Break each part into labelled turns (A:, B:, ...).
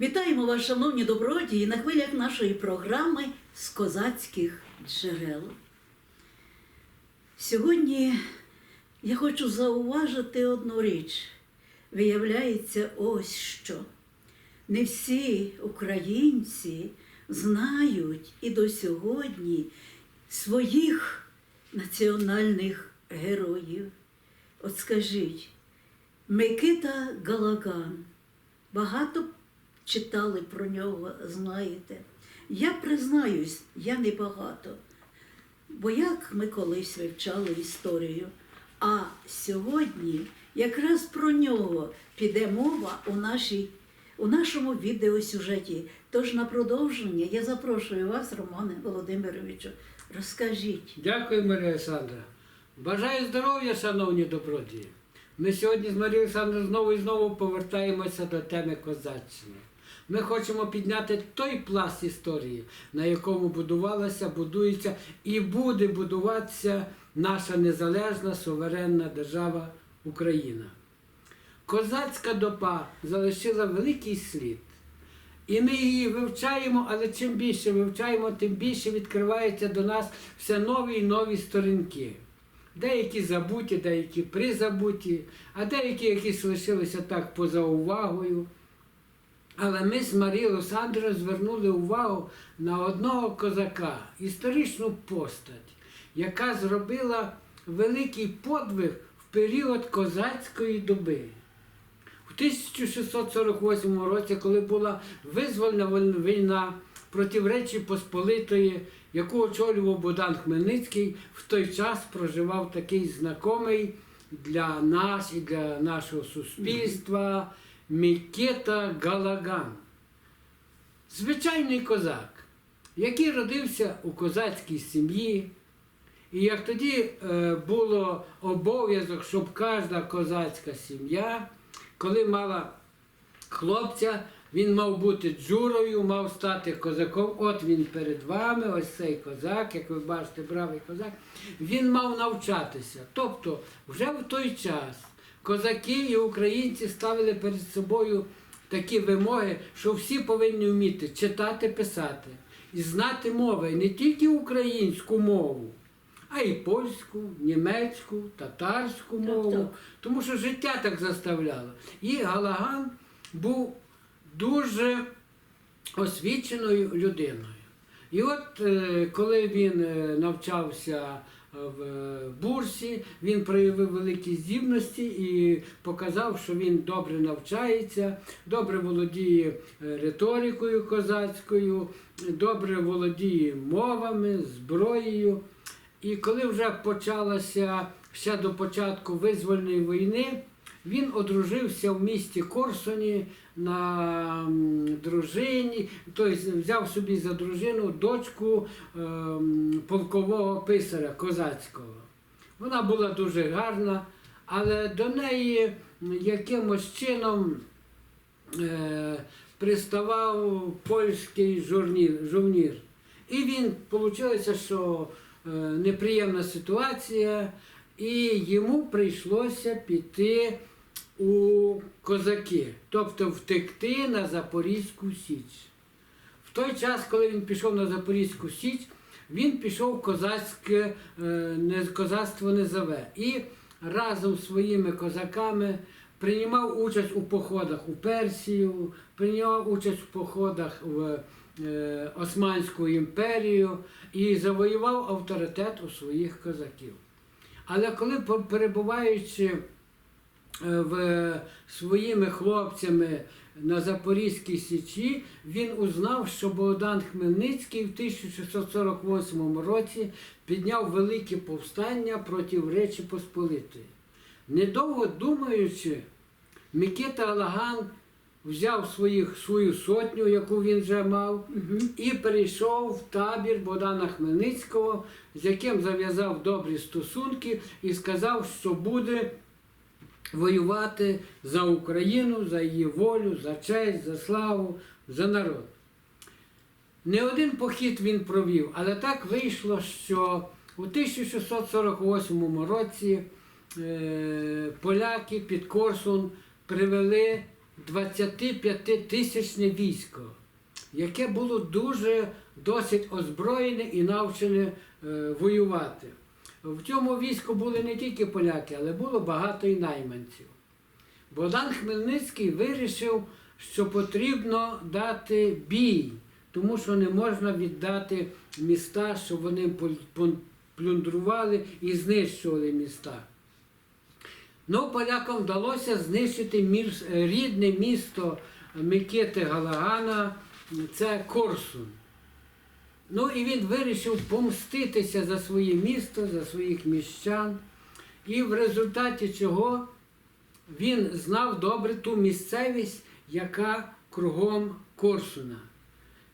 A: Вітаємо вас, шановні добродії, на хвилях нашої програми з козацьких джерел. Сьогодні я хочу зауважити одну річ. Виявляється, ось що. Не всі українці знають і до сьогодні своїх національних героїв. От скажіть, Микита Галаган. Багато читали про нього, знаєте. Я признаюсь, я не багато. Бо як ми колись вивчали історію, а сьогодні якраз про нього піде мова у, нашій, у нашому відеосюжеті. Тож на продовження я запрошую вас, Романе Володимировичу, розкажіть.
B: Дякую, Марія Олександра. Бажаю здоров'я, шановні добродії. Ми сьогодні з Марією Олександрою знову і знову повертаємося до теми козаччини. Ми хочемо підняти той пласт історії, на якому будувалася, будується і буде будуватися наша незалежна суверенна держава Україна. Козацька допа залишила великий слід. І ми її вивчаємо, але чим більше вивчаємо, тим більше відкриваються до нас все нові і нові сторінки. Деякі забуті, деякі призабуті, а деякі якісь лишилися так поза увагою. Але ми з Марією Олександрою звернули увагу на одного козака, історичну постать, яка зробила великий подвиг в період козацької доби. У 1648 році, коли була визвольна війна проти Речі Посполитої, яку очолював Богдан Хмельницький, в той час проживав такий знайомий для нас і для нашого суспільства Микита Галаган. Звичайний козак, який родився у козацькій сім'ї, і як тоді е, було обов'язок, щоб кожна козацька сім'я, коли мала хлопця, він мав бути джурою, мав стати козаком. От він перед вами, ось цей козак, як ви бачите, бравий козак, він мав навчатися. Тобто, вже в той час козаки і українці ставили перед собою такі вимоги, що всі повинні вміти читати, писати і знати мови, не тільки українську мову, а й польську, німецьку, татарську мову,
A: так.
B: тому що життя так заставляло. І Галаган був дуже освіченою людиною. І от е, коли він е, навчався в е, бурсі, він проявив великі здібності і показав, що він добре навчається, добре володіє е, риторикою козацькою, добре володіє мовами, зброєю. І коли вже почалася ще до початку визвольної війни, він одружився в місті Корсуні на дружині, тобто взяв собі за дружину дочку ем, полкового писаря козацького. Вона була дуже гарна, але до неї якимось чином е, приставав польський жовнір. І він вийшло, що е, неприємна ситуація, і йому прийшлося піти у козаки, тобто втекти на Запорізьку Січ. В той час, коли він пішов на Запорізьку Січ, він пішов в козацьке е, не, козацтво низове і разом з своїми козаками приймав участь у походах у Персію, приймав участь у походах в е, Османську імперію і завоював авторитет у своїх козаків. Але коли перебуваючи в своїми хлопцями на Запорізькій Січі, він узнав, що Богдан Хмельницький в 1648 році підняв велике повстання проти Речі Посполитої. Недовго думаючи, Микита Алаган взяв своїх, свою сотню, яку він вже мав, і перейшов в табір Богдана Хмельницького, з яким зав'язав добрі стосунки і сказав, що буде воювати за Україну, за її волю, за честь, за славу, за народ. Не один похід він провів, але так вийшло, що у 1648 році е, поляки під Корсун привели 25-тисячне військо, яке було дуже досить озброєне і навчене е, воювати. В цьому війську були не тільки поляки, але було багато і найманців. Богдан Хмельницький вирішив, що потрібно дати бій, тому що не можна віддати міста, щоб вони плюндрували і знищували міста. Ну, полякам вдалося знищити рідне місто Микити Галагана, це Корсун. Ну і він вирішив помститися за своє місто, за своїх міщан. І в результаті чого він знав добре ту місцевість, яка кругом Корсуна.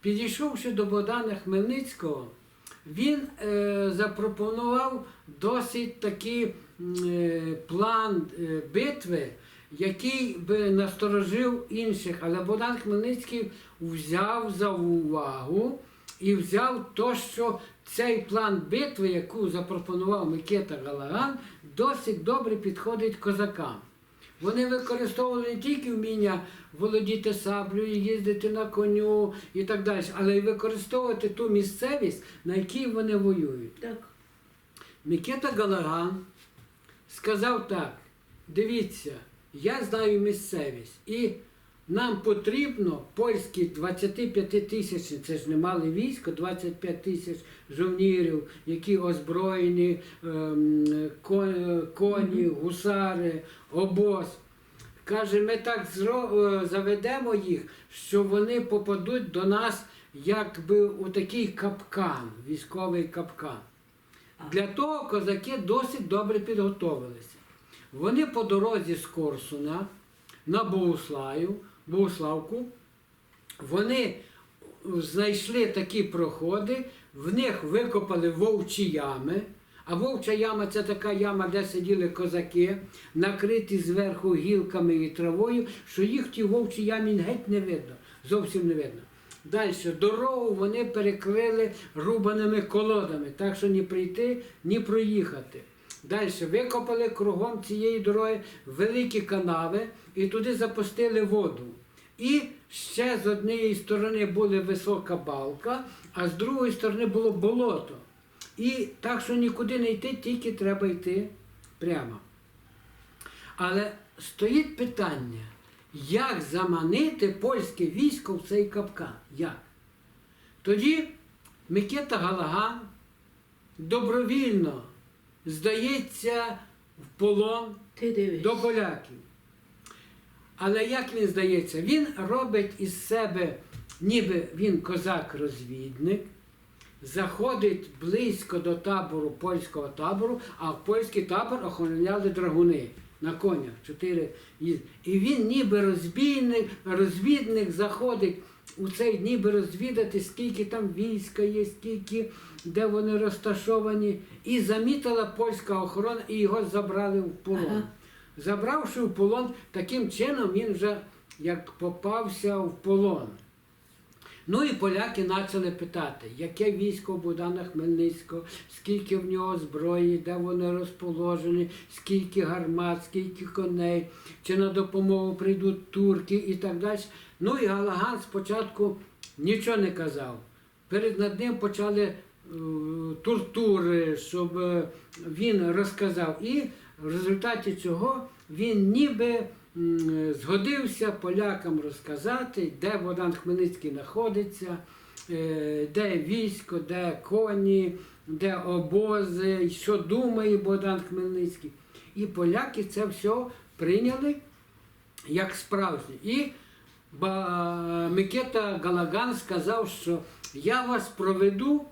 B: Підійшовши до Богдана Хмельницького, він е, запропонував досить такий е, план е, битви, який би насторожив інших. Але Богдан Хмельницький взяв за увагу і взяв то, що цей план битви, яку запропонував Микита Галаган, досить добре підходить козакам. Вони використовували не тільки вміння володіти саблею, їздити на коню і так далі, але й використовувати ту місцевість, на якій вони воюють.
A: Так.
B: Микита Галаган сказав так: дивіться, я знаю місцевість, і нам потрібно польські 25 тисяч, це ж немале військо, 25 тисяч жовнірів, які озброєні, ем, коні, гусари, обоз. Каже, ми так е, заведемо їх, що вони попадуть до нас якби у такий капкан, військовий капкан. Для того козаки досить добре підготовилися. Вони по дорозі з Корсуна на Богуслаю, Богуславку, вони знайшли такі проходи, в них викопали вовчі ями. А вовча яма це така яма, де сиділи козаки, накриті зверху гілками і травою, що їх в тій вовчій ямі геть не видно, зовсім не видно. Далі дорогу вони перекрили рубаними колодами, так що ні прийти, ні проїхати. Далі викопали кругом цієї дороги великі канави і туди запустили воду. І ще з однієї сторони була висока балка, а з другої сторони було болото. І так, що нікуди не йти, тільки треба йти прямо. Але стоїть питання, як заманити польське військо в цей капкан? Як? Тоді Микита Галаган добровільно здається в полон
A: Ти
B: до поляків. Але як він здається, він робить із себе, ніби він козак-розвідник, заходить близько до табору, польського табору, а в польський табор охороняли драгуни на конях. Чотири. І він ніби розбійник, розвідник заходить у цей ніби розвідати, скільки там війська є, скільки, де вони розташовані. І замітила польська охорона, і його забрали в полон.
A: Ага.
B: Забравши в полон, таким чином він вже як попався в полон. Ну і поляки почали питати, яке військо Богдана Хмельницького, скільки в нього зброї, де вони розположені, скільки гармат, скільки коней, чи на допомогу прийдуть турки і так далі. Ну і Галаган спочатку нічого не казав. Перед над ним почали е, тортури, щоб е, він розказав. І в результаті цього він ніби м, згодився полякам розказати, де Богдан Хмельницький знаходиться, е, де військо, де коні, де обози, що думає Богдан Хмельницький. І поляки це все прийняли як справжнє. Микита Галаган сказав, що я вас проведу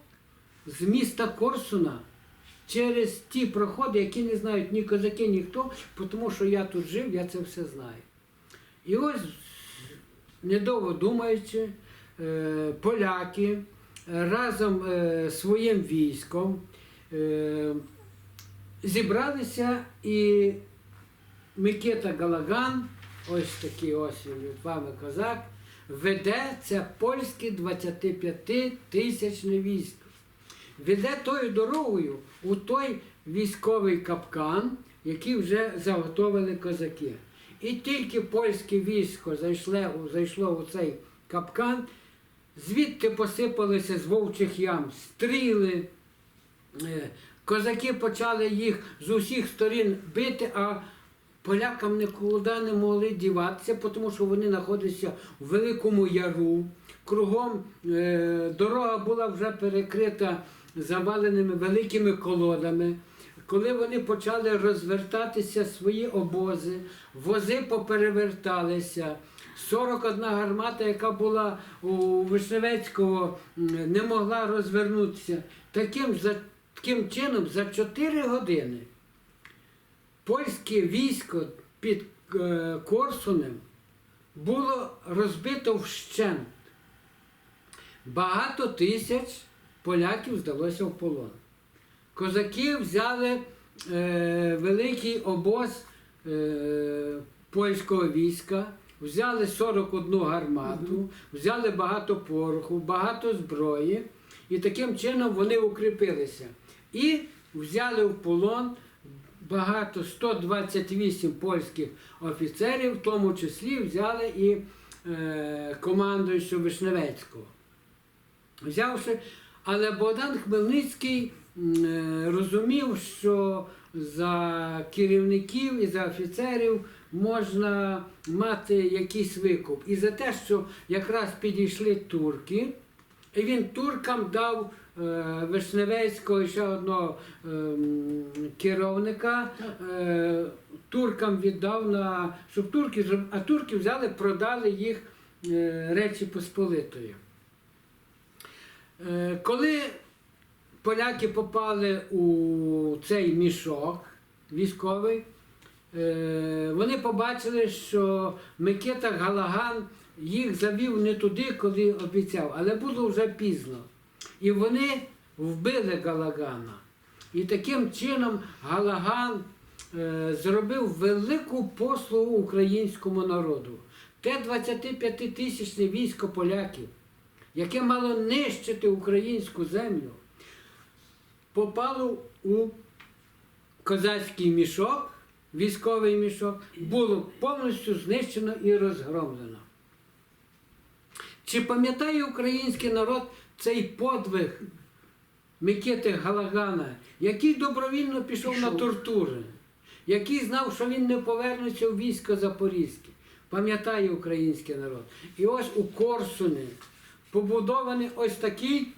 B: з міста Корсуна через ті проходи, які не знають ні козаки, ніхто, тому що я тут жив, я це все знаю. І ось, недовго думаючи, е, поляки е, разом е, з своїм військом е, зібралися і Микита Галаган, ось такий ось вами козак, веде це польське 25 тисячне військо. Веде тою дорогою у той військовий капкан, який вже заготовили козаки. І тільки польське військо зайшло, зайшло у цей капкан, звідти посипалися з вовчих ям стріли. Е, Козаки почали їх з усіх сторін бити, а полякам нікуди не могли діватися, тому що вони знаходилися в Великому Яру. Кругом е, дорога була вже перекрита заваленими великими колодами. Коли вони почали розвертатися свої обози, вози попереверталися. 41 гармата, яка була у Вишневецького, не могла розвернутися. Таким, таким чином, за 4 години польське військо під е, Корсунем було розбито вщент. Багато тисяч поляків здалося в полон. Козаки взяли е, великий обоз е, польського війська, взяли 41 гармату, взяли багато пороху, багато зброї, і таким чином вони укріпилися. І взяли в полон багато 128 польських офіцерів, в тому числі взяли і е, командуючого Вишневецького взявши, але Богдан Хмельницький е, розумів, що за керівників і за офіцерів можна мати якийсь викуп. І за те, що якраз підійшли турки, і він туркам дав Вишневецького і ще одного ем, керівника. Е, туркам віддав на щоб турки а турки взяли, продали їх е, Речі Посполитої. Е, Коли поляки попали у цей мішок військовий, е, вони побачили, що Микита Галаган їх завів не туди, коли обіцяв, але було вже пізно. І вони вбили Галагана. І таким чином Галаган е, зробив велику послугу українському народу. Те 25-тисячне військо поляків, яке мало нищити українську землю, попало у козацький мішок, військовий мішок, було повністю знищено і розгромлено. Чи пам'ятає український народ цей подвиг Микити Галагана, який добровільно пішов на тортури, який знав, що він не повернеться у військо Запорізьке? Пам'ятає український народ. І ось у Корсуні побудований ось такий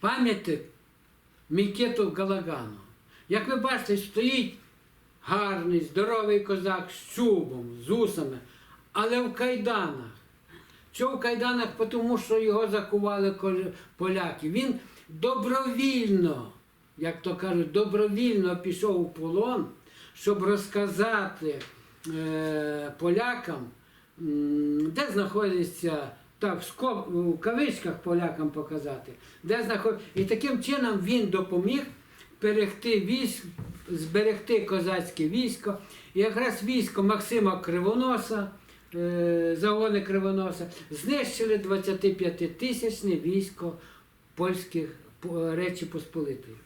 B: пам'ятник Микиту Галагану. Як ви бачите, стоїть гарний, здоровий козак з чубом, з усами, але в кайданах. Що в кайданах? Тому що його закували поляки. Він добровільно, як то кажуть, добровільно пішов у полон, щоб розказати е, полякам, де знаходиться, так, в, кавичках полякам показати, де знаход... І таким чином він допоміг берегти військ, зберегти козацьке військо. І якраз військо Максима Кривоноса, загони Кривоноса, знищили 25-тисячне військо польських Речі Посполитої.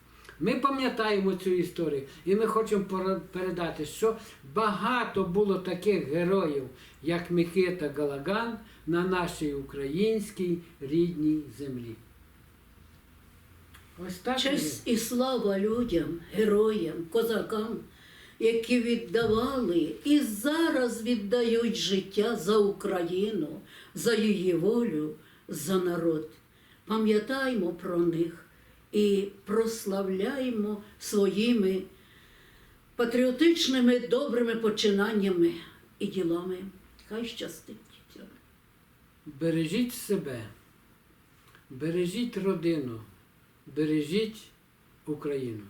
B: Ми пам'ятаємо цю історію, і ми хочемо передати, що багато було таких героїв, як Микита Галаган, на нашій українській рідній землі. Ось так.
A: Честь і слава людям, героям, козакам, які віддавали і зараз віддають життя за Україну, за її волю, за народ. Пам'ятаймо про них і прославляємо своїми патріотичними добрими починаннями і ділами. Хай щастить.
B: Бережіть себе, бережіть родину, бережіть Україну.